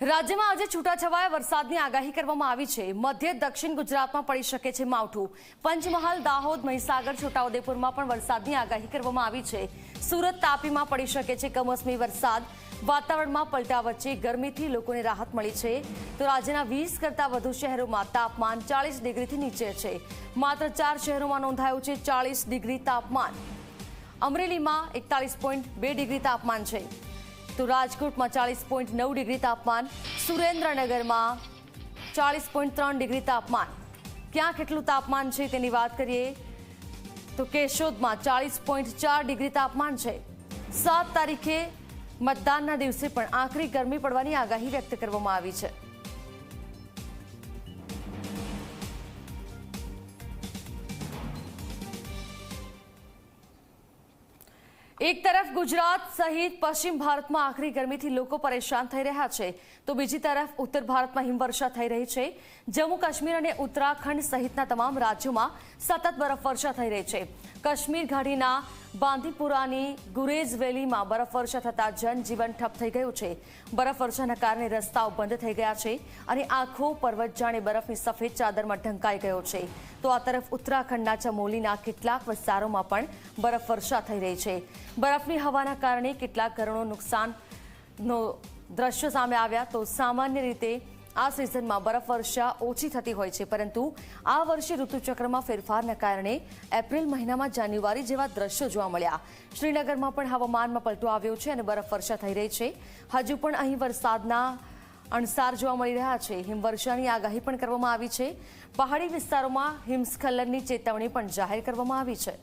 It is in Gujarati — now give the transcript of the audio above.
રાજ્યમાં આજે છૂટાછવાયા વરસાદની આગાહી કરવામાં આવી છે. મધ્ય, દક્ષિણ ગુજરાતમાં પડી શકે છે માવઠું. પંચમહાલ, દાહોદ, મહીસાગર, છોટાઉદેપુરમાં પણ વરસાદની આગાહી કરવામાં આવી છે. સુરત તાપીમાં પડી શકે છે કમોસમી વરસાદ. વાતાવરણમાં પલટા વચ્ચે ગરમીથી લોકોને રાહત મળી છે. તો રાજ્યના વીસ કરતાં વધુ શહેરોમાં તાપમાન ચાલીસ ડિગ્રીથી નીચે છે. માત્ર ચાર શહેરોમાં નોંધાયું છે ચાલીસ ડિગ્રી તાપમાન. અમરેલીમાં એકતાલીસ પોઈન્ટ બે ડિગ્રી તાપમાન છે. તો રાજકોટમાં ચાલીસ પોઈન્ટ નવ ડિગ્રી તાપમાન, સુરેન્દ્રનગરમાં ચાલીસ પોઈન્ટ ત્રણ ડિગ્રી તાપમાન. ક્યાં કેટલું તાપમાન છે તેની વાત કરીએ તો કેશોદમાં ચાલીસ પોઈન્ટ ચાર ડિગ્રી તાપમાન છે. સાત તારીખે મતદાનના દિવસે પણ આખરી ગરમી પડવાની આગાહી વ્યક્ત કરવામાં આવી છે. એક તરફ ગુજરાત સહિત પશ્ચિમ ભારતમાં આખરી ગરમીથી લોકો પરેશાન થઈ રહ્યા છે, તો બીજી તરફ ઉત્તર ભારતમાં હિમવર્ષા થઈ રહી છે. જમ્મુ કાશ્મીર અને ઉત્તરાખંડ સહિતના તમામ રાજ્યોમાં સતત બરફવર્ષા થઈ રહી છે. કાશ્મીર ઘાટીના બાંદીપુરાની ગુરેજ વેલીમાં બરફવર્ષા થતાં જનજીવન ઠપ થઈ ગયું છે. બરફવર્ષાના કારણે રસ્તાઓ બંધ થઈ ગયા છે અને આખો પર્વત જાણે બરફની સફેદ ચાદરમાં ઢંકાઈ ગયો છે. તો આ તરફ ઉત્તરાખંડના ચમોલીના કેટલાક વિસ્તારોમાં પણ બરફવર્ષા થઈ રહી છે. બરફની હવાના કારણે કેટલાક ઘરોનું નુકસાનનો દ્રશ્ય સામે આવ્યા તો સામાન્ય રીતે આ સિઝનમાં બરફવર્ષા ઓછી થતી હોય છે, પરંતુ આ વર્ષે ઋતુચક્રમાં ફેરફારના કારણે એપ્રિલ મહિનામાં જાન્યુઆરી જેવા દ્રશ્યો જોવા મળ્યા. શ્રીનગરમાં પણ હવામાનમાં પલટો આવ્યો છે અને બરફવર્ષા થઈ રહી છે. હજુ પણ અહીં વરસાદના અણસાર જોવા મળી રહ્યા છે. હિમવર્ષાની આગાહી પણ કરવામાં આવી છે. પહાડી વિસ્તારોમાં હિમસ્ખલનની ચેતવણી પણ જાહેર કરવામાં આવી છે.